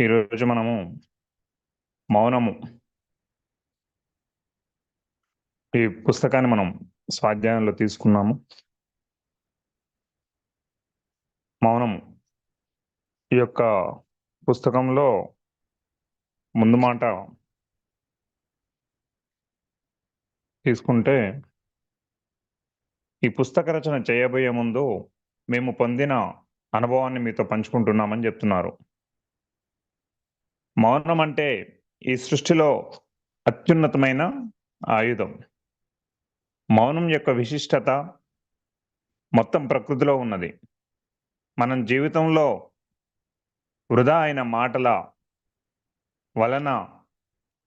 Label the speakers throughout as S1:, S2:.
S1: ఈరోజు మనము మౌనము. ఈ పుస్తకాన్ని మనం స్వాధ్యాయంలో తీసుకున్నాము. మౌనము. ఈ యొక్క పుస్తకంలో ముందు మాట తీసుకుంటే ఈ పుస్తక రచన చేయబోయే ముందు మేము పొందిన అనుభవాన్ని మీతో పంచుకుంటున్నామని చెప్తున్నారు. మౌనం అంటే ఈ సృష్టిలో అత్యున్నతమైన ఆయుధం. మౌనం యొక్క విశిష్టత మొత్తం ప్రకృతిలో ఉన్నది. మనం జీవితంలో వృధా అయిన మాటల వలన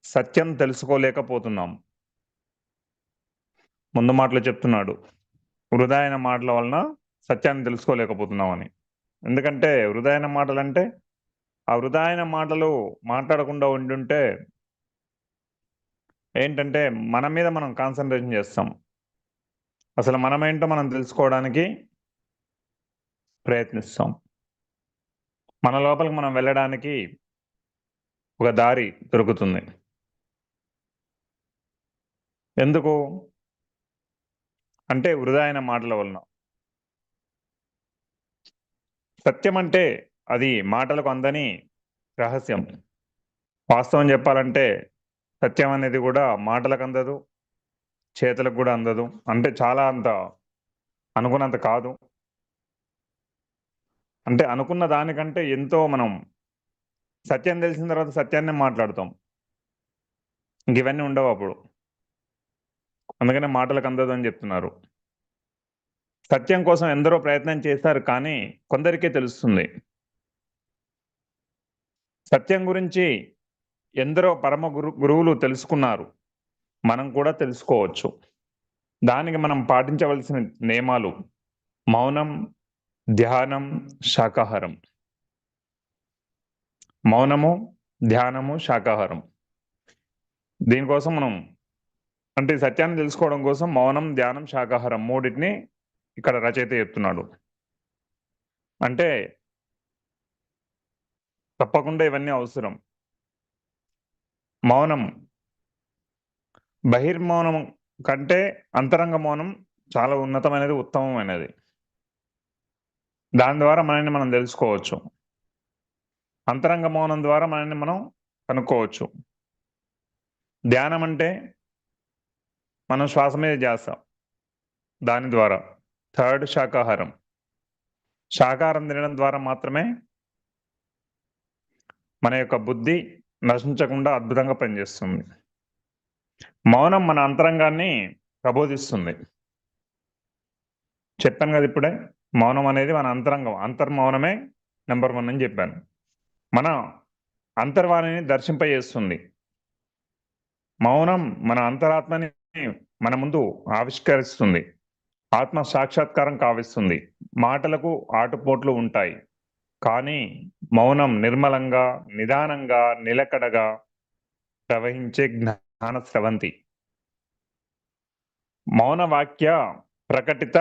S1: సత్యం తెలుసుకోలేకపోతున్నాం. ముందు మాటలు చెప్తున్నాడు వృధా అయిన మాటల వలన సత్యాన్ని తెలుసుకోలేకపోతున్నామని. ఎందుకంటే వృధా అయిన మాటలు అంటే ఆ వృధా అయిన మాటలు మాట్లాడకుండా ఉండుంటే ఏంటంటే మన మీద మనం కాన్సన్ట్రేషన్ చేస్తాం. అసలు మనమేంటో మనం తెలుసుకోవడానికి ప్రయత్నిస్తాం. మన లోపలికి మనం వెళ్ళడానికి ఒక దారి దొరుకుతుంది. ఎందుకు? అంటే వృధా అయిన మాటల వలన. సత్యం అంటే అది మాటలకు అందని రహస్యం. వాస్తవం చెప్పాలంటే సత్యం అనేది కూడా మాటలకు అందదు చేతులకు కూడా అందదు. అంటే చాలా అంత అనుకున్నంత కాదు. అంటే అనుకున్న దానికంటే ఎంతో మనం సత్యం తెలిసిన తర్వాత సత్యాన్ని మాట్లాడతాం. ఇంక ఇవన్నీ ఉండవు అప్పుడు. అందుకనే మాటలకు అందదు అని చెప్తున్నారు. సత్యం కోసం ఎందరో ప్రయత్నం చేస్తారు కానీ కొందరికే తెలుస్తుంది. సత్యం గురించి ఎందరో పరమ గురు గురువులు తెలుసుకున్నారు. మనం కూడా తెలుసుకోవచ్చు. దానికి మనం పాటించవలసిన నియమాలు మౌనం ధ్యానం శాకాహారం. మౌనము ధ్యానము శాకాహారం. దీనికోసం మనం అంటే సత్యాన్ని తెలుసుకోవడం కోసం మౌనం ధ్యానం శాకాహారం మూడింటిని ఇక్కడ రచయిత చెప్తున్నాడు. అంటే తప్పకుండా ఇవన్నీ అవసరం. మౌనం. బహిర్మౌనం కంటే అంతరంగ మౌనం చాలా ఉన్నతమైనది ఉత్తమమైనది. దాని ద్వారా మనల్ని మనం తెలుసుకోవచ్చు. అంతరంగ మౌనం ద్వారా మనల్ని మనం కనుక్కోవచ్చు. ధ్యానం అంటే మనం శ్వాస మీద చేస్తాం దాని ద్వారా. థర్డ్ శాకాహారం. శాకాహారం తినడం ద్వారా మాత్రమే మన యొక్క బుద్ధి నశించకుండా అద్భుతంగా పనిచేస్తుంది. మౌనం మన అంతరంగాన్ని ప్రబోధిస్తుంది. చెప్పాను కదా ఇప్పుడే మౌనం అనేది మన అంతరంగం అంతర్మౌనమే నెంబర్ వన్ అని చెప్పాను. మన అంతర్వాణిని దర్శింపజేస్తుంది. మౌనం మన అంతరాత్మని మన ముందు ఆవిష్కరిస్తుంది. ఆత్మ సాక్షాత్కారం కావిస్తుంది. మాటలకు ఆటుపోట్లు ఉంటాయి. కానీ మౌనం నిర్మలంగా నిదానంగా నిలకడగా ప్రవహించే జ్ఞాన స్రవంతి. మౌనవాక్య ప్రకటిత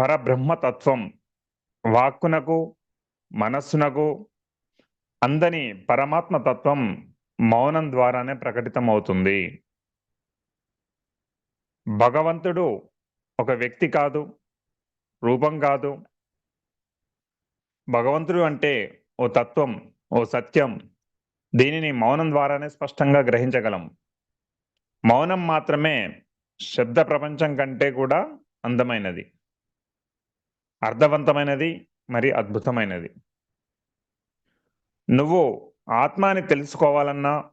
S1: పరబ్రహ్మతత్వం వాక్కునకు మనస్సునకు అందని పరమాత్మ తత్వం మౌనం ద్వారానే ప్రకటితమవుతుంది. భగవంతుడు ఒక వ్యక్తి కాదు రూపం కాదు భగవంతుడు అంటే ఓ తత్వం ఓ సత్యం. దీనిని మౌనం ద్వారానే స్పష్టంగా గ్రహించగలం. మౌనం మాత్రమే శబ్ద ప్రపంచం కంటే కూడా అందమైనది. అర్థవంతమైనది మరి అద్భుతమైనది. నువ్వు ఆత్మాని తెలుసుకోవాలన్నా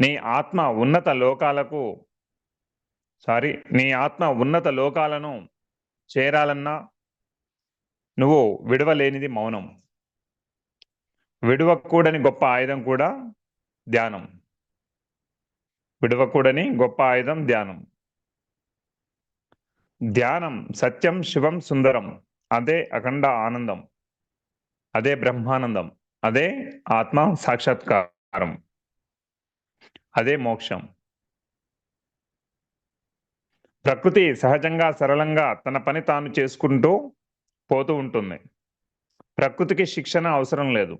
S1: నీ ఆత్మ ఉన్నత లోకాలకు సారీ నీ ఆత్మ ఉన్నత లోకాలను చేరాలన్నా నువ్వు విడవలేనిది మౌనం. విడవకూడని గొప్ప ఆయుధం కూడా ధ్యానం. విడవకూడని గొప్ప ఆయుధం ధ్యానం. ధ్యానం సత్యం శివం సుందరం. అదే అఖండ ఆనందం. అదే బ్రహ్మానందం. అదే ఆత్మ సాక్షాత్కారం. అదే మోక్షం. ప్రకృతి సహజంగా సరళంగా తన పని తాను చేసుకుంటూ పోతూ ఉంటుంది. ప్రకృతికి శిక్షణ అవసరం లేదు.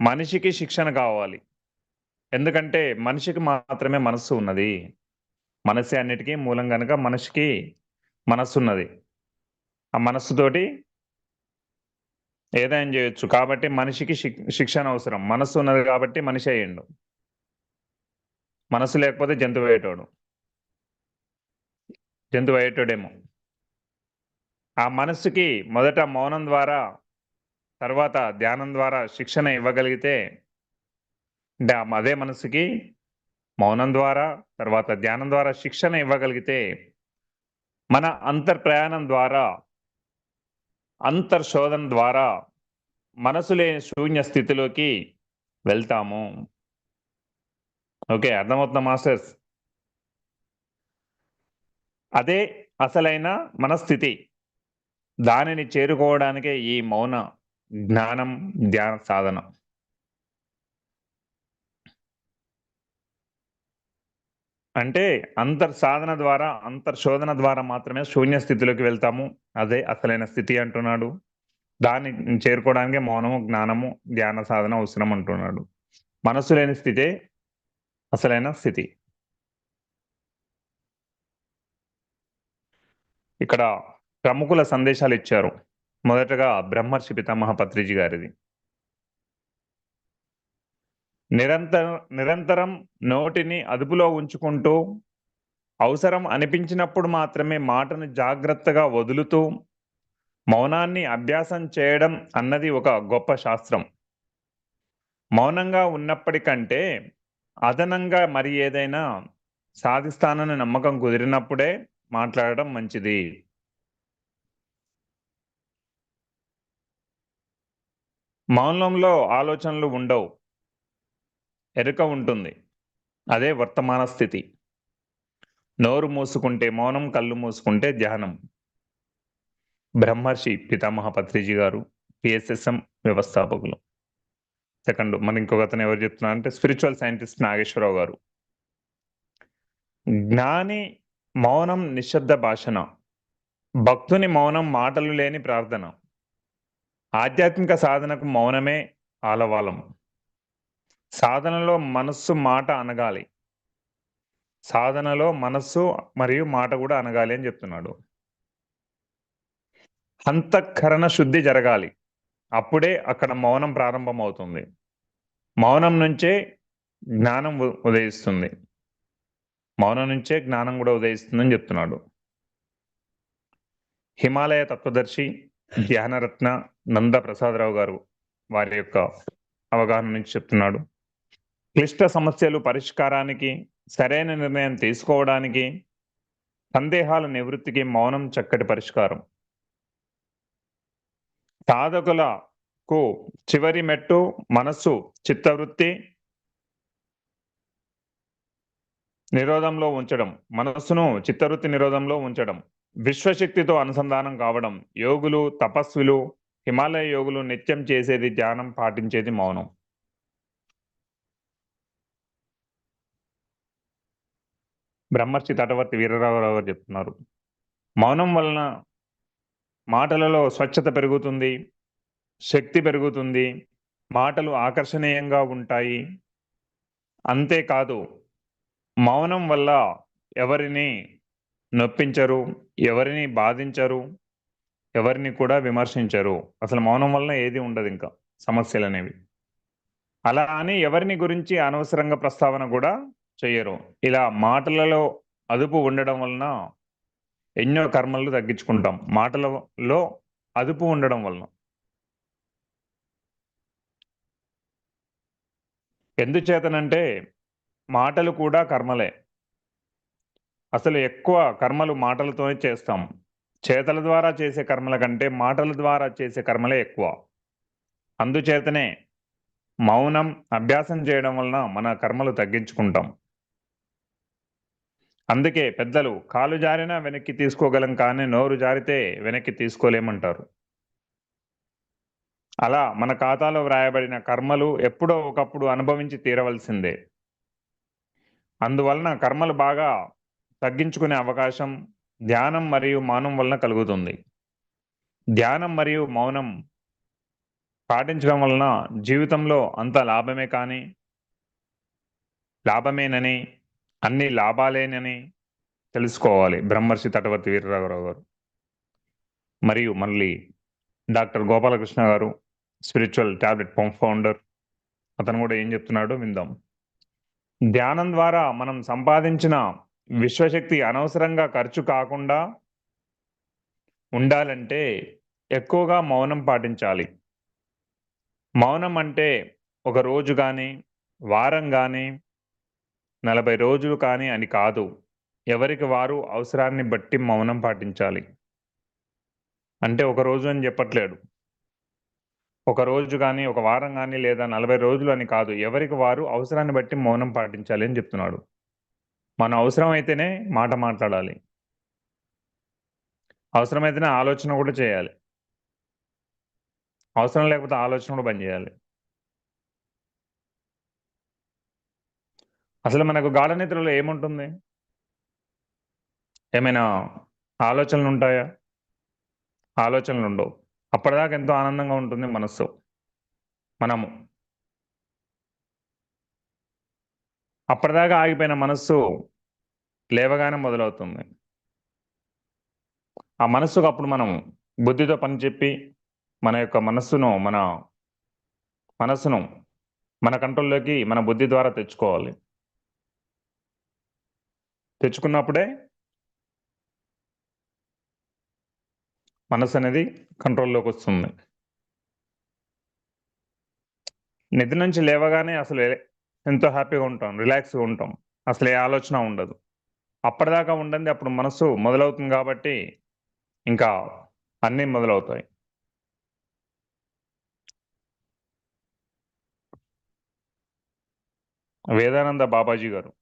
S1: మనిషికి శిక్షణ కావాలి. ఎందుకంటే మనిషికి మాత్రమే మనస్సు ఉన్నది. మనసే అన్నిటికీ మూలం కనుక మనిషికి మనస్సు ఉన్నది. ఆ మనస్సుతోటి ఏదైనా చేయొచ్చు. కాబట్టి మనిషికి శిక్షణ అవసరం. మనస్సు ఉన్నది కాబట్టి మనిషి అయ్యిండు. మనసు లేకపోతే జంతువు అయ్యేటోడు. జంతువు అయ్యేటోడేమో. ఆ మనస్సుకి మొదట మౌనం ద్వారా తర్వాత ధ్యానం ద్వారా శిక్షణ ఇవ్వగలిగితే అంటే ఆ అదే మనసుకి మౌనం ద్వారా తర్వాత ధ్యానం ద్వారా శిక్షణ ఇవ్వగలిగితే మన అంతర్ ప్రయాణం ద్వారా అంతర్శోధన ద్వారా మనసు లేని శూన్య స్థితిలోకి వెళ్తాము. ఓకే అర్థమవుతుందా మాస్టర్స్? అదే అసలైన మన స్థితి దానిని చేరుకోవడానికే ఈ మౌన జ్ఞానం ధ్యాన సాధన. అంటే అంతర్ సాధన ద్వారా అంతర్శోధన ద్వారా మాత్రమే శూన్య స్థితిలోకి వెళ్తాము. అదే అసలైన స్థితి అంటున్నాడు. దాన్ని చేరుకోవడానికి మౌనము జ్ఞానము ధ్యాన సాధన అవసరం అంటున్నాడు. మనసు లేని స్థితే అసలైన స్థితి. ఇక్కడ ప్రముఖుల సందేశాలు ఇచ్చారు. మొదటగా బ్రహ్మర్షి పితామహ పత్రిజీ గారిది. నిరంతర నిరంతరం నోటిని అదుపులో ఉంచుకుంటూ అవసరం అనిపించినప్పుడు మాత్రమే మాటను జాగ్రత్తగా వదులుతూ మౌనాన్ని అభ్యాసం చేయడం అన్నది ఒక గొప్ప శాస్త్రం. మౌనంగా ఉన్నప్పటికంటే అదనంగా మరి ఏదైనా సాధిస్తానని నమ్మకం కుదిరినప్పుడే మాట్లాడడం మంచిది. మౌనంలో ఆలోచనలు ఉండవు. ఎరుక ఉంటుంది. అదే వర్తమాన స్థితి. నోరు మూసుకుంటే మౌనం కళ్ళు మూసుకుంటే ధ్యానం. బ్రహ్మర్షి పితామహ పత్రిజీ గారు పిఎస్ఎస్ఎం వ్యవస్థాపకులు. సెకండ్ మరి ఇంకొక అతను ఎవరు చెప్తున్నారు అంటే స్పిరిచువల్ సైంటిస్ట్ నాగేశ్వరరావు గారు. జ్ఞాని మౌనం నిశ్శబ్ద భాషణ. భక్తుని మౌనం మాటలు లేని ప్రార్థన. ఆధ్యాత్మిక సాధనకు మౌనమే ఆలవాలం. సాధనలో మనస్సు మాట అనగాలి. సాధనలో మనస్సు మరియు మాట కూడా అనగాలి అని చెప్తున్నాడు. అంతఃకరణ శుద్ధి జరగాలి. అప్పుడే అక్కడ మౌనం ప్రారంభమవుతుంది. మౌనం నుంచే జ్ఞానం ఉ- ఉదయిస్తుంది. మౌనం నుంచే జ్ఞానం కూడా ఉదయిస్తుందని చెప్తున్నాడు. హిమాలయ తత్వదర్శి ధ్యానరత్న నంద ప్రసాదరావు గారు వారి యొక్క అవగాహన నుంచి చెప్తున్నాడు. క్లిష్ట సమస్యలు పరిష్కారానికి సరైన నిర్ణయం తీసుకోవడానికి సందేహాల నివృత్తికి మౌనం చక్కటి పరిష్కారం. సాధకులకు చివరి మెట్టు మనస్సు చిత్తవృత్తి నిరోధంలో ఉంచడం మనస్సును చిత్తవృత్తి నిరోధంలో ఉంచడం విశ్వశక్తితో అనుసంధానం కావడం యోగులు తపస్సులు హిమాలయ యోగులు నిత్యం చేసేది ధ్యానం పాటించేది మౌనం. బ్రహ్మర్షి తటవర్తి వీరరావు గారు చెప్తున్నారు. మౌనం వలన మాటలలో స్వచ్ఛత పెరుగుతుంది శక్తి పెరుగుతుంది మాటలు ఆకర్షణీయంగా ఉంటాయి. అంతేకాదు మౌనం వల్ల ఎవరిని నొప్పించరు ఎవరిని బాధించరు ఎవరిని కూడా విమర్శించరు. అసలు మౌనం వలన ఏది ఉండదు ఇంకా సమస్యలు అనేవి. అలా అని ఎవరిని గురించి అనవసరంగా ప్రస్తావన కూడా చేయరు ఇలా మాటలలో అదుపు ఉండడం వలన ఎన్నో కర్మలు తగ్గించుకుంటాం. మాటలలో అదుపు ఉండడం వలన. ఎందుచేతనంటే మాటలు కూడా కర్మలే. అసలు ఎక్కువ కర్మలు మాటలతోనే చేస్తాం. చేతల ద్వారా చేసే కర్మల కంటే మాటల ద్వారా చేసే కర్మలే ఎక్కువ. అందుచేతనే మౌనం అభ్యాసం చేయడం వలన మన కర్మలు తగ్గించుకుంటాం. అందుకే పెద్దలు కాలు జారినా వెనక్కి తీసుకోగలం కానీ నోరు జారితే వెనక్కి తీసుకోలేమంటారు. అలా మన ఖాతాలో వ్రాయబడిన కర్మలు ఎప్పుడో ఒకప్పుడు అనుభవించి తీరవలసిందే. అందువలన కర్మలు బాగా తగ్గించుకునే అవకాశం ధ్యానం మరియు మౌనం వలన కలుగుతుంది. ధ్యానం మరియు మౌనం పాటించడం వలన జీవితంలో అంత లాభమే కానీ లాభమేనని అన్ని లాభాలేనని తెలుసుకోవాలి. బ్రహ్మర్షి తటవర్తి వీరరాఘరావు గారు. మరియు మళ్ళీ డాక్టర్ గోపాలకృష్ణ గారు స్పిరిచువల్ టాబ్లెట్ పంప్ ఫౌండర్. అతను కూడా ఏం చెప్తున్నాడో విందాం. ధ్యానం ద్వారా మనం సంపాదించిన విశ్వశక్తి అనవసరంగా ఖర్చు కాకుండా ఉండాలంటే ఎక్కువగా మౌనం పాటించాలి. మౌనం అంటే ఒక రోజు కానీ వారం కానీ నలభై రోజులు కానీ అని కాదు. ఎవరికి వారు అవసరాన్ని బట్టి మౌనం పాటించాలి. అంటే ఒక రోజు అని చెప్పట్లేడు. ఒక రోజు కానీ ఒక వారం కానీ లేదా నలభై రోజులు అని కాదు. ఎవరికి వారు అవసరాన్ని బట్టి మౌనం పాటించాలి అని చెప్తున్నాడు. మన అవసరం అయితేనే మాట మాట్లాడాలి. అవసరమైతేనే ఆలోచన కూడా చేయాలి. అవసరం లేకపోతే ఆలోచన కూడా బంద్ చేయాలి. అసలు మనకు గాఢ నిద్రలో ఏముంటుంది? ఏమైనా ఆలోచనలు ఉంటాయా? ఆలోచనలు ఉండవు. అప్పటిదాకా ఎంతో ఆనందంగా ఉంటుంది మనస్సు. మనము. అప్పటిదాకా ఆగిపోయిన మనస్సు లేవగానే మొదలవుతుంది. ఆ మనస్సుకు అప్పుడు మనం బుద్ధితో పని చెప్పి మన యొక్క మనస్సును మన మనస్సును మన కంట్రోల్లోకి మన బుద్ధి ద్వారా తెచ్చుకోవాలి. తెచ్చుకున్నప్పుడే మనసు అనేది కంట్రోల్లోకి వస్తుంది. నిద్ర నుంచి లేవగానే అసలు ఎంతో హ్యాపీగా ఉంటాం రిలాక్స్గా ఉంటాం. అసలు ఏ ఆలోచన ఉండదు. అప్పటిదాకా ఉండండి అప్పుడు మనసు మొదలవుతుంది కాబట్టి ఇంకా అన్నీ మొదలవుతాయి. వేదానంద బాబాజీ గారు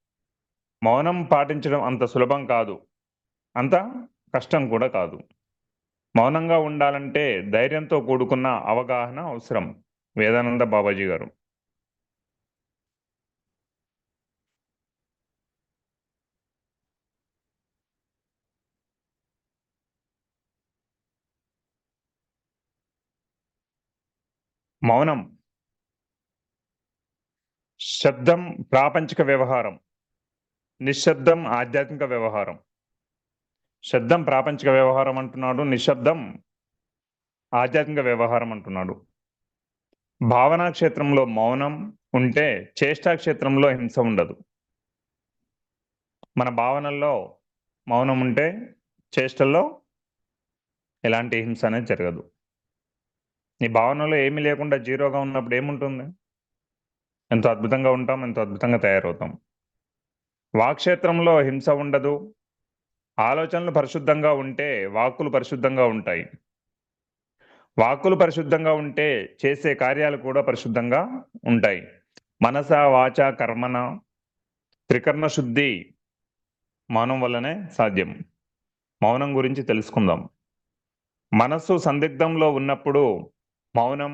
S1: మౌనం పాటించడం అంత సులభం కాదు అంత కష్టం కూడా కాదు. మౌనంగా ఉండాలంటే ధైర్యంతో కూడుకున్న అవగాహన అవసరం వేదానంద బాబాజీ గారు. మౌనం శబ్దం ప్రాపంచిక వ్యవహారం నిశ్శబ్దం ఆధ్యాత్మిక వ్యవహారం. శబ్దం ప్రాపంచిక వ్యవహారం అంటున్నాడు నిశ్శబ్దం ఆధ్యాత్మిక వ్యవహారం అంటున్నాడు. భావనా క్షేత్రంలో మౌనం ఉంటే చేష్టా క్షేత్రంలో హింస ఉండదు. మన భావనల్లో మౌనం ఉంటే చేష్టల్లో ఎలాంటి హింస అనేది జరగదు. నీ భావనలో ఏమీ లేకుండా జీరోగా ఉన్నప్పుడు ఏముంటుంది? ఎంతో అద్భుతంగా ఉంటాం ఎంతో అద్భుతంగా తయారవుతాం. వాక్క్షేత్రంలో హింస ఉండదు. ఆలోచనలు పరిశుద్ధంగా ఉంటే వాక్కులు పరిశుద్ధంగా ఉంటాయి. వాక్కులు పరిశుద్ధంగా ఉంటే చేసే కార్యాలు కూడా పరిశుద్ధంగా ఉంటాయి. మనస వాచ కర్మన త్రికర్ణ శుద్ధి మౌనం వల్లనే సాధ్యం. మౌనం గురించి తెలుసుకుందాం. మనస్సు సందిగ్ధంలో ఉన్నప్పుడు మౌనం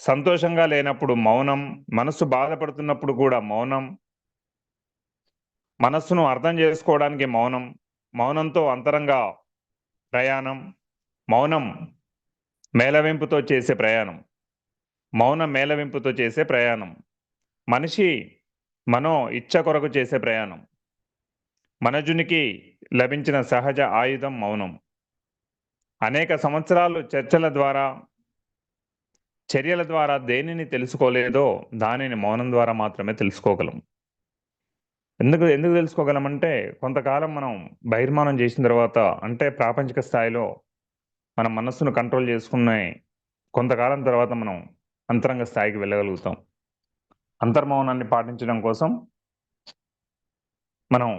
S1: సంతోషంగా లేనప్పుడు మౌనం మనస్సు బాధపడుతున్నప్పుడు కూడా మౌనం మనస్సును అర్థం చేసుకోవడానికి మౌనం మౌనంతో అంతరంగా ప్రయాణం మౌనం మేళవింపుతో చేసే ప్రయాణం మౌన మేళవింపుతో చేసే ప్రయాణం మనిషి మనో ఇచ్చ కొరకు చేసే ప్రయాణం మనజునికి లభించిన సహజ ఆయుధం మౌనం. అనేక సంవత్సరాలు చర్చల ద్వారా చర్యల ద్వారా దేనిని తెలుసుకోలేదో దానిని మౌనం ద్వారా మాత్రమే తెలుసుకోగలం. ఎందుకు ఎందుకు తెలుసుకోగలం అంటే కొంతకాలం మనం బహిర్మానం చేసిన తర్వాత అంటే ప్రాపంచిక స్థాయిలో మన మనస్సును కంట్రోల్ చేసుకునే కొంతకాలం తర్వాత మనం అంతరంగ స్థాయికి వెళ్ళగలుగుతాం. అంతర్మౌనాన్ని పాటించడం కోసం మనం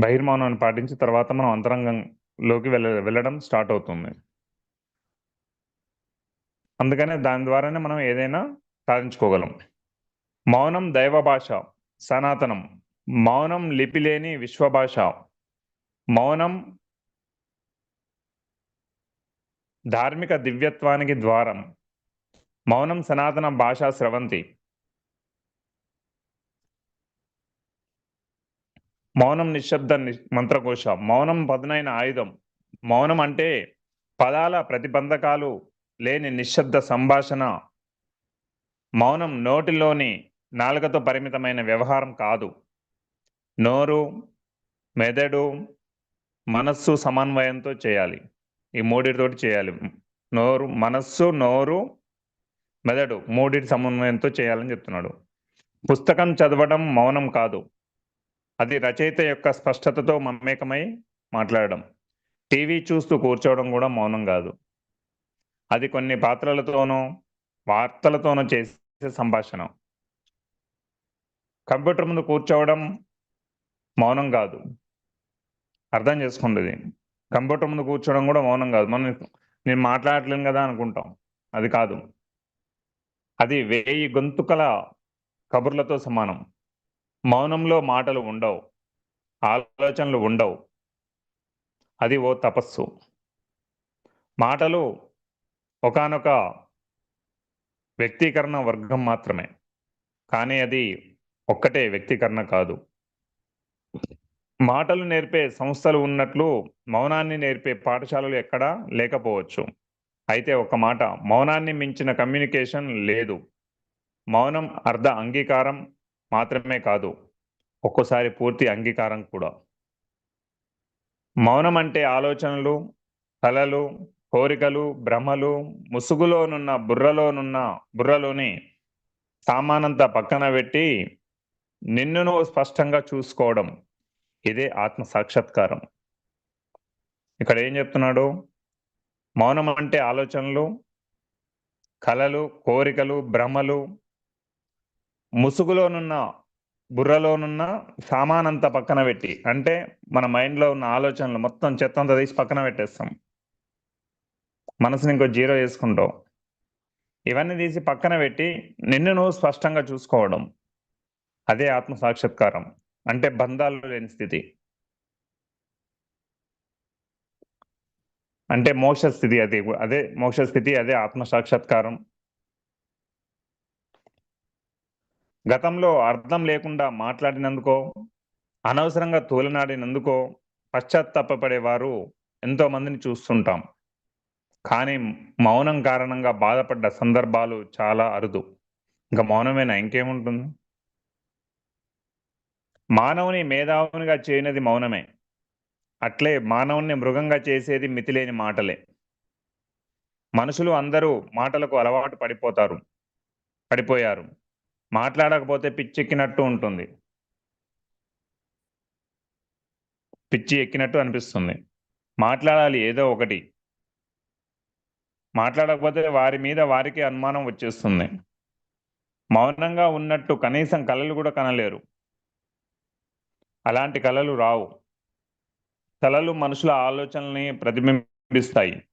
S1: బహిర్మౌనాన్ని పాటించి తర్వాత మనం అంతరంగంలోకి వెళ్ళ వెళ్ళడం స్టార్ట్ అవుతుంది. అందుకనే దాని ద్వారానే మనం ఏదైనా సాధించుకోగలం. మౌనం దైవ భాష సనాతనం. మౌనం లిపి లేని విశ్వభాష మౌనం ధార్మిక దివ్యత్వానికి ద్వారం. మౌనం సనాతన భాషా స్రవంతి. మౌనం నిశ్శబ్ద మంత్రకోశ. మౌనం పదునైన ఆయుధం. మౌనం అంటే పదాల ప్రతిబంధకాలు లేని నిశ్శబ్ద సంభాషణ మౌనం నోటిలోని నాలుకతో పరిమితమైన వ్యవహారం కాదు. నోరు మెదడు మనస్సు సమన్వయంతో చేయాలి. ఈ మూడిటితోటి చేయాలి. నోరు మనస్సు నోరు మెదడు మూడిటి సమన్వయంతో చేయాలని చెప్తున్నాడు. పుస్తకం చదవడం మౌనం కాదు. అది రచయిత యొక్క స్పష్టతతో మమేకమై మాట్లాడడం. టీవీ చూస్తూ కూర్చోవడం కూడా మౌనం కాదు. అది కొన్ని పాత్రలతోనూ వార్తలతోనూ చేసే సంభాషణ. కంప్యూటర్ ముందు కూర్చోవడం మౌనం కాదు. అర్థం చేసుకోండి కంప్యూటర్ ముందు కూర్చోవడం కూడా మౌనం కాదు. మనం నేను మాట్లాడలేను కదా అనుకుంటాం. అది కాదు. అది వేయి గొంతుకల కబుర్లతో సమానం. మౌనంలో మాటలు ఉండవు. ఆలోచనలు ఉండవు. అది ఓ తపస్సు. మాటలు ఒకానొక వ్యక్తీకరణ వర్గం మాత్రమే. కానీ అది ఒక్కటే వ్యక్తీకరణ కాదు. మాటలు నేర్పే సంస్థలు ఉన్నట్లు మౌనాన్ని నేర్పే పాఠశాలలు ఎక్కడా లేకపోవచ్చు. అయితే ఒక మాట మౌనాన్ని మించిన కమ్యూనికేషన్ లేదు. మౌనం అర్ధ అంగీకారం మాత్రమే కాదు ఒక్కోసారి పూర్తి అంగీకారం కూడా. మౌనం అంటే ఆలోచనలు కళలు కోరికలు భ్రమలు ముసుగులోనున్న బుర్రలోనున్న బుర్రలోని సామానంతా పక్కన పెట్టి నిన్ను నువ్వు స్పష్టంగా చూసుకోవడం ఇదే ఆత్మ సాక్షాత్కారం. ఇక్కడ ఏం చెప్తున్నాడు? మౌనం అంటే ఆలోచనలు కలలు కోరికలు భ్రమలు ముసుగులోనున్న బుర్రలోనున్న సామానంతా పక్కన పెట్టి అంటే మన మైండ్లో ఉన్న ఆలోచనలు మొత్తం చెత్త అంతా తీసి పక్కన పెట్టేస్తాం. మనసుని ఇంకో జీరో చేసుకుంటావు ఇవన్నీ తీసి పక్కన పెట్టి నిన్ను నువ్వు స్పష్టంగా చూసుకోవడం. అదే ఆత్మ సాక్షాత్కారం. అంటే బంధాలు లేని స్థితి. అంటే మోక్ష స్థితి అది అదే మోక్ష స్థితి అదే ఆత్మ సాక్షాత్కారం. గతంలో అర్థం లేకుండా మాట్లాడినందుకో అనవసరంగా తూలనాడినందుకో పశ్చాత్తాపడేవారు ఎంతో మందిని చూస్తుంటాం. కానీ మౌనం కారణంగా బాధపడ్డ సందర్భాలు చాలా అరుదు. ఇంకా మౌనమేనా? ఇంకేముంటుంది? మానవుని మేధావునిగా చేయనది మౌనమే. అట్లే మానవుని మృగంగా చేసేది మితిలేని మాటలే. మనుషులు అందరూ మాటలకు అలవాటు పడిపోతారు పడిపోయారు. మాట్లాడకపోతే పిచ్చెక్కినట్టు ఉంటుంది. పిచ్చి ఎక్కినట్టు అనిపిస్తుంది. మాట్లాడాలి ఏదో ఒకటి. మాట్లాడకపోతే వారి మీద వారికి అనుమానం వచ్చేస్తుంది. మౌనంగా ఉన్నట్టు కనీసం కళలు కూడా కనలేరు. అలాంటి కళలు రావు. కళలు మనుషుల ఆలోచనల్ని ప్రతిబింబిస్తాయి.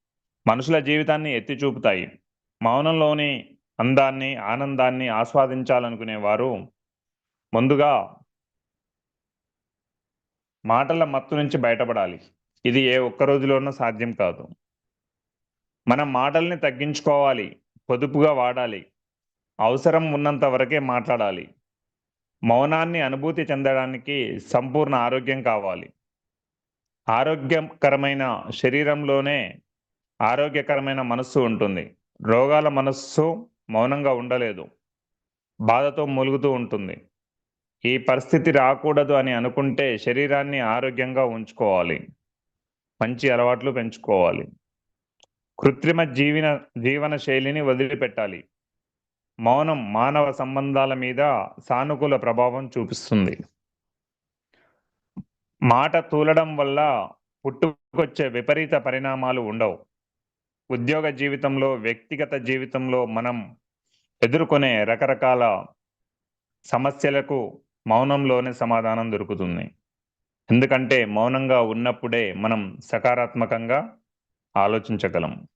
S1: మనుషుల జీవితాన్ని ఎత్తి చూపుతాయి మౌనంలోని అందాన్ని ఆనందాన్ని ఆస్వాదించాలనుకునే వారు ముందుగా మాటల మత్తు నుంచి బయటపడాలి. ఇది ఏ ఒక్క రోజులోనూ సాధ్యం కాదు. మనం మాటల్ని తగ్గించుకోవాలి పొదుపుగా వాడాలి అవసరం ఉన్నంత వరకే మాట్లాడాలి మౌనాన్ని అనుభూతి చెందడానికి సంపూర్ణ ఆరోగ్యం కావాలి. ఆరోగ్యకరమైన శరీరంలోనే ఆరోగ్యకరమైన మనస్సు ఉంటుంది. రోగాల మనస్సు మౌనంగా ఉండలేదు. బాధతో మూలుగుతూ ఉంటుంది. ఈ పరిస్థితి రాకూడదు అని అనుకుంటే శరీరాన్ని ఆరోగ్యంగా ఉంచుకోవాలి. మంచి అలవాట్లు పెంచుకోవాలి. కృత్రిమ జీవన జీవన శైలిని వదిలిపెట్టాలి. మౌనం మానవ సంబంధాల మీద సానుకూల ప్రభావం చూపిస్తుంది. మాట తూలడం వల్ల పుట్టుకొచ్చే విపరీత పరిణామాలు ఉండవు. ఉద్యోగ జీవితంలో వ్యక్తిగత జీవితంలో మనం ఎదుర్కొనే రకరకాల సమస్యలకు మౌనంలోనే సమాధానం దొరుకుతుంది. ఎందుకంటే మౌనంగా ఉన్నప్పుడే మనం సకారాత్మకంగా ఆలోచించగలం.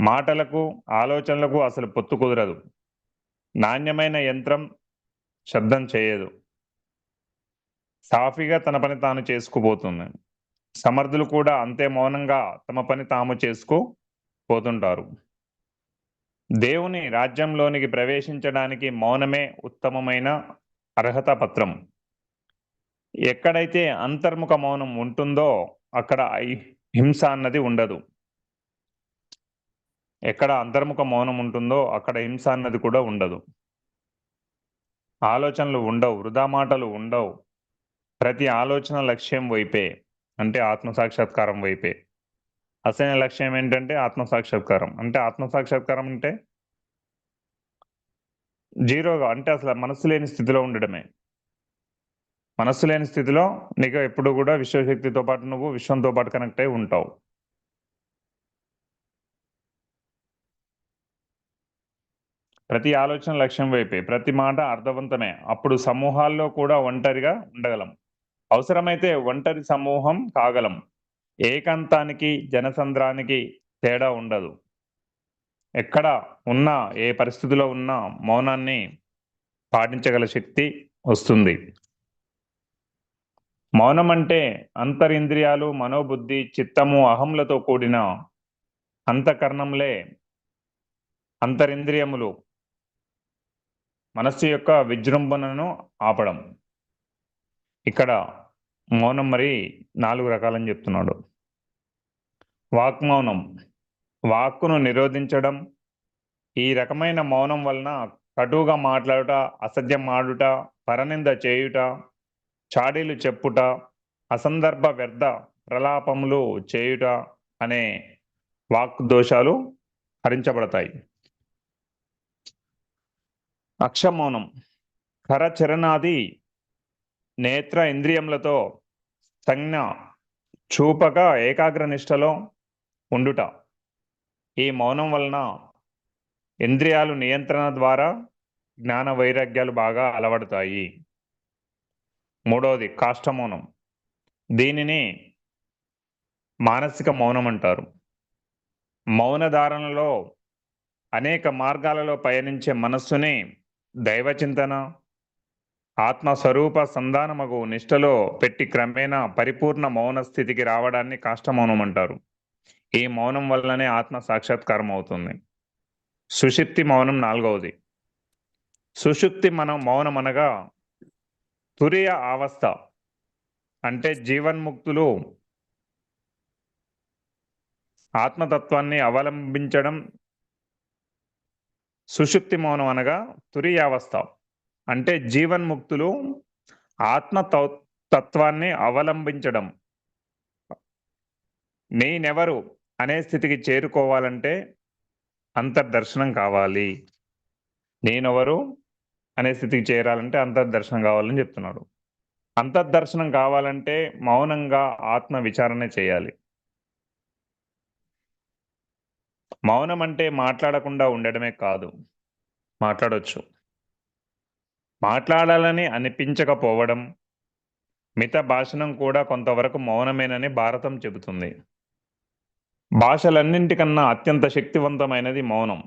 S1: మాటలకు ఆలోచనలకు అసలు పొత్తు కుదరదు. నాణ్యమైన యంత్రం శబ్దం చేయదు. సాఫీగా తన పని తాను చేసుకుపోతుంది. సమర్థులు కూడా అంతే మౌనంగా తమ పని తాము చేసుకుపోతుంటారు. దేవుని రాజ్యంలోనికి ప్రవేశించడానికి మౌనమే ఉత్తమమైన అర్హత పత్రం. ఎక్కడైతే అంతర్ముఖ మౌనం ఉంటుందో అక్కడ ఐ హింస అన్నది ఉండదు. ఎక్కడ అంతర్ముఖ మౌనం ఉంటుందో అక్కడ హింస అన్నది కూడా ఉండదు. ఆలోచనలు ఉండవు వృధా మాటలు ఉండవు. ప్రతి ఆలోచన లక్ష్యం వైపే అంటే ఆత్మసాక్షాత్కారం వైపే. అసలైన లక్ష్యం ఏంటంటే ఆత్మసాక్షాత్కారం. అంటే ఆత్మసాక్షాత్కారం అంటే జీరోగా అంటే అసలు మనసు లేని స్థితిలో ఉండడమే. మనస్సు లేని స్థితిలో నీకు ఎప్పుడు కూడా విశ్వశక్తితో పాటు నువ్వు విశ్వంతో పాటు కనెక్ట్ అయి ఉంటావు. ప్రతి ఆలోచన లక్ష్యం వైపే ప్రతి మాట అర్థవంతమే. అప్పుడు సమూహాల్లో కూడా ఒంటరిగా ఉండగలం. అవసరమైతే ఒంటరి సమూహం కాగలం. ఏకాంతానికి జనసంద్రానికి తేడా ఉండదు. ఎక్కడ ఉన్నా ఏ పరిస్థితిలో ఉన్నా మౌనాన్ని పాటించగల శక్తి వస్తుంది. మౌనం అంటే అంతరింద్రియాలు మనోబుద్ధి చిత్తము అహంలతో కూడిన అంతఃకరణంలే అంతరింద్రియములు. మనస్సు యొక్క విజృంభణను ఆపడం. ఇక్కడ మౌనం మరి నాలుగు రకాలని చెప్తున్నాడు. వాక్మౌనం. వాక్కును నిరోధించడం. ఈ రకమైన మౌనం వలన కటువుగా మాట్లాడుట అసత్యం ఆడుట పరనింద చేయుట చాడీలు చెప్పుట అసందర్భ వ్యర్థ ప్రలాపములు చేయుట అనే వాక్ దోషాలు హరించబడతాయి. అక్షమౌనం కరచరణాది నేత్ర ఇంద్రియములతో సంజ్ఞ చూపక ఏకాగ్రనిష్టలో ఉండుట. ఈ మౌనం వలన ఇంద్రియాలు నియంత్రణ ద్వారా జ్ఞాన వైరాగ్యాలు బాగా అలవడతాయి. మూడవది కాష్టమౌనం. దీనిని మానసిక మౌనం అంటారు. మౌనధారణలో అనేక మార్గాలలో పయనించే మనస్సుని దైవచింతన ఆత్మస్వరూప సంధానమగు నిష్టలో పెట్టి క్రమేణా పరిపూర్ణ మౌన స్థితికి రావడాన్ని కాష్టమౌనం అంటారు. ఈ మౌనం వల్లనే ఆత్మ సాక్షాత్కారం అవుతుంది సుషుప్తి మౌనం నాలుగవది. సుషుప్తి మనం మౌనం అనగా తురియ అవస్థ అంటే జీవన్ముక్తులు ఆత్మతత్వాన్ని అవలంబించడం సుషుప్తి మౌనం అనగా తురియావస్థ అంటే జీవన్ముక్తులు ఆత్మ తత్వాన్ని అవలంబించడం. నేనెవరు అనే స్థితికి చేరుకోవాలంటే అంతర్దర్శనం కావాలి. నేనెవరు? అనే స్థితికి చేరాలంటే అంతర్దర్శనం కావాలని చెప్తున్నాడు. అంతర్దర్శనం కావాలంటే మౌనంగా ఆత్మ విచారణ చేయాలి. మౌనం అంటే మాట్లాడకుండా ఉండడమే కాదు మాట్లాడవచ్చు మాట్లాడాలని అనిపించకపోవడం మిత భాషణం కూడా కొంతవరకు మౌనమేనని భారతం చెబుతుంది. భాషలన్నింటికన్నా అత్యంత శక్తివంతమైనది మౌనం.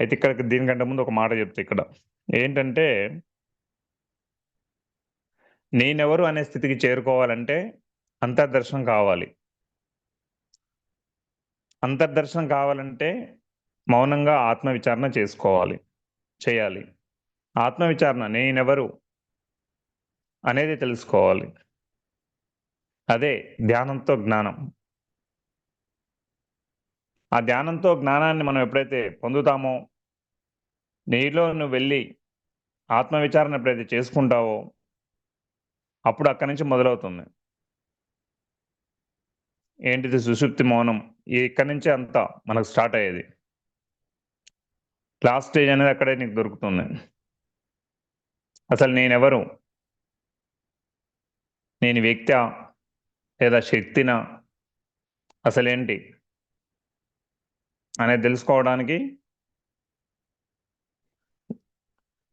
S1: అయితే ఇక్కడ దీనికంటే ముందు ఒక మాట చెప్తే ఇక్కడ. ఏంటంటే నేనెవరు అనే స్థితికి చేరుకోవాలంటే అంతర్దర్శనం కావాలి. అంతర్దర్శనం కావాలంటే మౌనంగా ఆత్మవిచారణ చేసుకోవాలి చేయాలి. ఆత్మవిచారణ నేనెవరు అనేది తెలుసుకోవాలి. అదే ధ్యానంతో జ్ఞానం. ఆ ధ్యానంతో జ్ఞానాన్ని మనం ఎప్పుడైతే పొందుతామో నీలో నువ్వు వెళ్ళి ఆత్మవిచారణ ఎప్పుడైతే చేసుకుంటావో అప్పుడు అక్కడి నుంచి మొదలవుతుంది. ఏంటిది సుషుప్తి మౌనం? ఇక్కడి నుంచే అంతా మనకు స్టార్ట్ అయ్యేది. క్లాస్ స్టేజ్ అనేది అక్కడే నీకు దొరుకుతుంది. అసలు నేనెవరు? నేను వ్యక్తి లేదా శక్తినా? అసలేంటి? అనేది తెలుసుకోవడానికి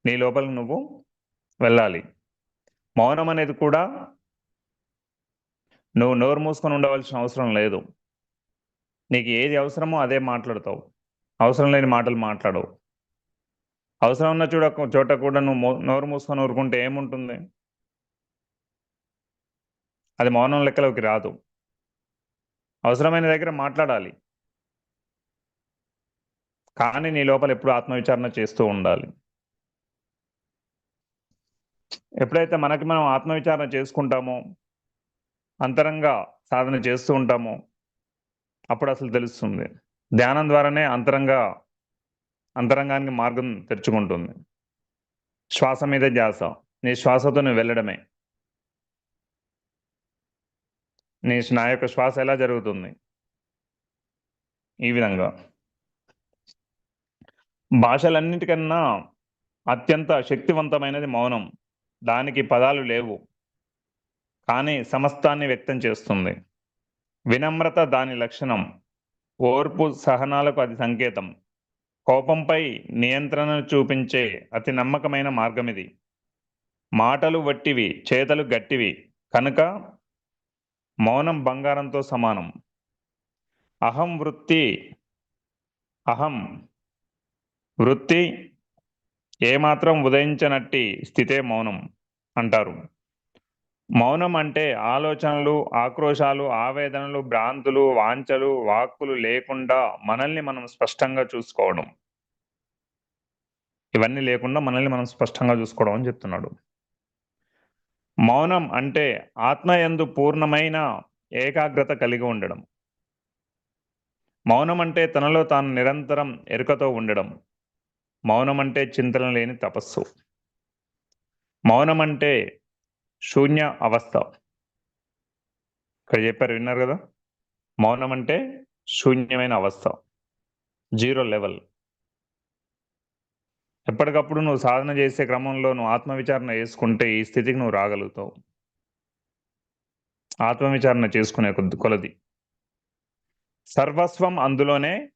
S1: నీ లోపలికి నువ్వు వెళ్ళాలి. మౌనం అనేది కూడా నువ్వు నోరు మూసుకొని ఉండవలసిన అవసరం లేదు. నీకు ఏది అవసరమో అదే మాట్లాడతావు. అవసరం లేని మాటలు మాట్లాడవు. అవసరం ఉన్న చూడ చోట కూడా నువ్వు నోరు మూసుకొని ఊరుకుంటే ఏముంటుంది? అది మౌనం లెక్కలోకి రాదు. అవసరమైన దగ్గర మాట్లాడాలి. కానీ నీ లోపల ఎప్పుడు ఆత్మవిచారణ చేస్తూ ఉండాలి. ఎప్పుడైతే మనకి మనం ఆత్మవిచారణ చేసుకుంటామో అంతరంగా సాధన చేస్తూ ఉంటామో అప్పుడు అసలు తెలుస్తుంది. ధ్యానం ద్వారానే అంతరంగా అంతరంగానికి మార్గం తెరుచుకుంటుంది. శ్వాస మీద ధ్యాస. నీ శ్వాసతో నువ్వు వెళ్ళడమే. నీ నా యొక్క శ్వాస ఎలా జరుగుతుంది? ఈ విధంగా. భాషలన్నిటికన్నా అత్యంత శక్తివంతమైనది మౌనం. దానికి పదాలు లేవు. కానీ సమస్తాన్ని వ్యక్తం చేస్తుంది. వినమ్రత దాని లక్షణం. ఓర్పు సహనాలకు అది సంకేతం. కోపంపై నియంత్రణను చూపించే అతి నమ్మకమైన మార్గం ఇది మాటలు వట్టివి చేతలు గట్టివి. కనుక మౌనం బంగారంతో సమానం. అహం వృత్తి అహం వృత్తి ఏమాత్రం ఉదయించనట్టి స్థితే మౌనం అంటారు. మౌనం అంటే ఆలోచనలు ఆక్రోశాలు ఆవేదనలు భ్రాంతులు వాంఛలు వాక్కులు లేకుండా మనల్ని మనం స్పష్టంగా చూసుకోవడం. ఇవన్నీ లేకుండా మనల్ని మనం స్పష్టంగా చూసుకోవడం అని చెప్తున్నాడు. మౌనం అంటే ఆత్మయందు పూర్ణమైన ఏకాగ్రత కలిగి ఉండడం. మౌనం అంటే తనలో తాను నిరంతరం ఎరుకతో ఉండడం. మౌనం అంటే చింతన లేని తపస్సు. మౌనం అంటే శూన్య అవస్థ. ఇక్కడ చెప్పారు విన్నారు కదా? మౌనం అంటే శూన్యమైన అవస్థ. Zero level. ఎప్పటికప్పుడు నువ్వు సాధన చేసే క్రమంలో నువ్వు ఆత్మవిచారణ చేసుకుంటే ఈ స్థితికి నువ్వు రాగలుగుతావు. ఆత్మవిచారణ చేసుకునే కొద్ది కొలది. సర్వస్వం అందులోనే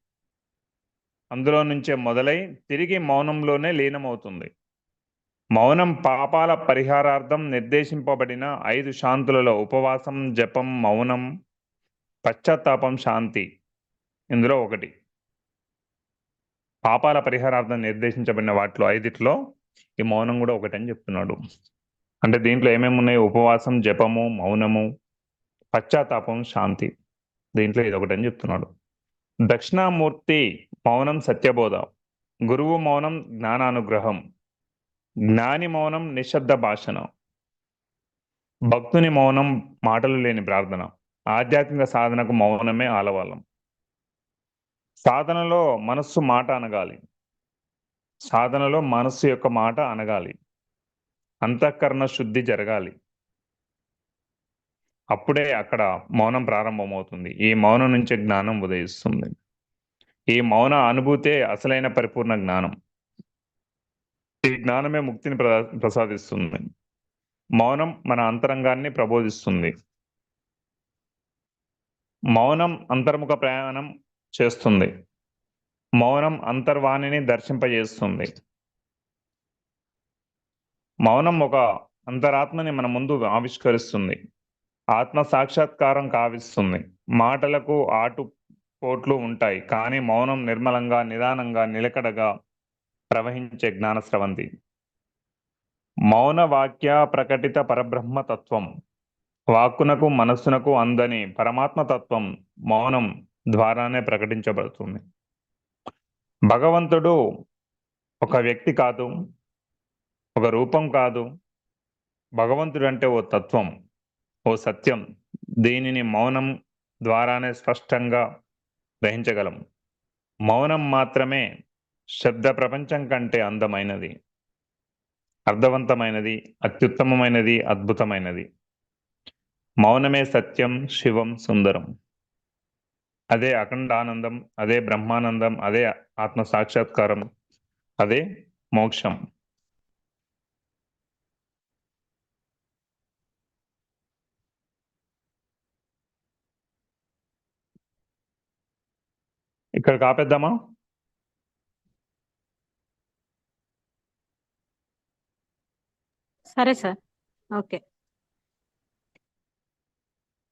S1: అందులో నుంచే మొదలై తిరిగి మౌనంలోనే లీనమవుతుంది. మౌనం పాపాల పరిహారార్థం నిర్దేశింపబడిన ఐదు శాంతులలో ఉపవాసం జపం మౌనం పశ్చాత్తాపం శాంతి ఇందులో ఒకటి. పాపాల పరిహారార్థం నిర్దేశించబడిన వాటిలో ఐదిట్లో ఈ మౌనం కూడా ఒకటి అని చెప్తున్నాడు. అంటే దీంట్లో ఏమేమి ఉన్నాయి? ఉపవాసం జపము మౌనము పశ్చాత్తాపం శాంతి. దీంట్లో ఇది ఒకటని చెప్తున్నాడు. దక్షిణామూర్తి మౌనం సత్యబోధ. గురువు మౌనం జ్ఞానానుగ్రహం. జ్ఞాని మౌనం నిశ్శబ్ద భాషణ. భక్తుని మౌనం మాటలు లేని ప్రార్థన. ఆధ్యాత్మిక సాధనకు మౌనమే ఆలవాలం. సాధనలో మనస్సు మాట అనగాలి. సాధనలో మనస్సు యొక్క మాట అనగాలి. అంతఃకరణ శుద్ధి జరగాలి. అప్పుడే అక్కడ మౌనం ప్రారంభమవుతుంది. ఈ మౌనం నుంచే జ్ఞానం ఉదయిస్తుంది. ఈ మౌన అనుభూతే అసలైన పరిపూర్ణ జ్ఞానం. ఈ జ్ఞానమే ముక్తిని ప్రసా- ప్రసాదిస్తుంది. మౌనం మన అంతరంగాన్ని ప్రబోధిస్తుంది. మౌనం అంతర్ముఖ ప్రయాణం చేస్తుంది. మౌనం అంతర్వాణిని దర్శింపజేస్తుంది. మౌనం ఒక అంతరాత్మని మన ముందు ఆవిష్కరిస్తుంది. ఆత్మ సాక్షాత్కారం కావిస్తుంది. మాటలకు ఆటు పోట్లు ఉంటాయి. కానీ మౌనం నిర్మలంగా నిదానంగా నిలకడగా ప్రవహించే జ్ఞానస్రవంతి. మౌన వాక్య ప్రకటిత పరబ్రహ్మ తత్వం వాక్కునకు మనస్సునకు అందని పరమాత్మ తత్వం మౌనం ద్వారానే ప్రకటించబడుతుంది. భగవంతుడు ఒక వ్యక్తి కాదు ఒక రూపం కాదు. భగవంతుడు అంటే ఓ తత్వం ఓ సత్యం. దీనిని మౌనం ద్వారానే స్పష్టంగా గ్రహించగలం. మౌనం మాత్రమే శబ్ద ప్రపంచం కంటే అందమైనది. అర్థవంతమైనది అత్యుత్తమమైనది అద్భుతమైనది. మౌనమే సత్యం శివం సుందరం. అదే అఖండ ఆనందం అదే బ్రహ్మానందం అదే ఆత్మ సాక్షాత్కారం అదే మోక్షం. ఇక్కడ కాపేద్దామా
S2: సరే సార్. ఓకే.